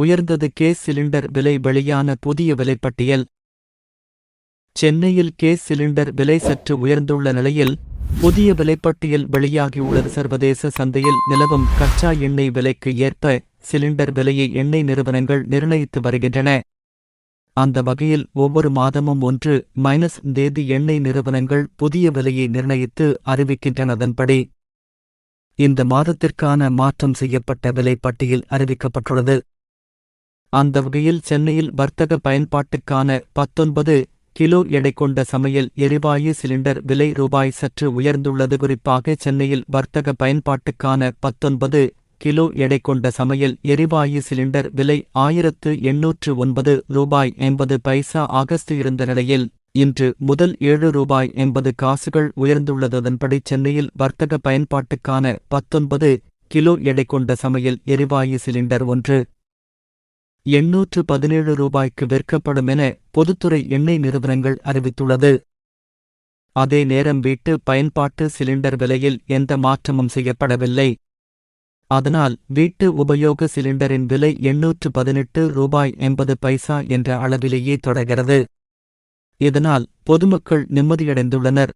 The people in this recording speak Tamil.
உயர்ந்தது கேஸ் சிலிண்டர் விலை வெளியான புதிய விலைப்பட்டியல். சென்னையில் கேஸ் சிலிண்டர் விலை சற்று உயர்ந்துள்ள நிலையில் புதிய விலைப்பட்டியல் வெளியாகியுள்ளது சர்வதேச சந்தையில் நிலவும் கச்சா எண்ணெய் விலைக்கு ஏற்ப சிலிண்டர் விலையை எண்ணெய் நிறுவனங்கள் நிர்ணயித்து வருகின்றன. அந்த வகையில் ஒவ்வொரு மாதமும் ஒன்று மைனஸ் தேதி எண்ணெய் நிறுவனங்கள் புதிய விலையை நிர்ணயித்து அறிவிக்கின்றனதன்படி இந்த மாதத்திற்கான மாற்றம் செய்யப்பட்ட விலைப்பட்டியல் அறிவிக்கப்பட்டுள்ளது. அந்த வகையில் சென்னையில் வர்த்தக பயன்பாட்டுக்கான பத்தொன்பது கிலோ எடை கொண்ட சமையல் எரிவாயு சிலிண்டர் விலை ரூபாய் சற்று உயர்ந்துள்ளது. குறிப்பாக சென்னையில் வர்த்தக பயன்பாட்டுக்கான பத்தொன்பது கிலோ எடை கொண்ட சமையல் எரிவாயு சிலிண்டர் விலை ஆயிரத்து எண்ணூற்று ஒன்பது ரூபாய் எண்பது பைசா ஆகஸ்ட் இருந்த நிலையில் இன்று முதல் ஏழு ரூபாய் எண்பது காசுகள் உயர்ந்துள்ளதன்படி சென்னையில் வர்த்தக பயன்பாட்டுக்கான பத்தொன்பது கிலோ எடை கொண்ட சமையல் எரிவாயு சிலிண்டர் ஒன்று எண்ணூற்று பதினேழு ரூபாய்க்கு விற்கப்படும் என பொதுத்துறை எண்ணெய் நிறுவனங்கள் அறிவித்துள்ளது. அதே நேரம் வீட்டு பயன்பாட்டு சிலிண்டர் விலையில் எந்த மாற்றமும் செய்யப்படவில்லை. அதனால் வீட்டு உபயோக சிலிண்டரின் விலை எண்ணூற்று பதினெட்டு ரூபாய் எண்பது பைசா என்ற அளவிலேயே தொடர்கிறது. இதனால் பொதுமக்கள் நிம்மதியடைந்துள்ளனர்.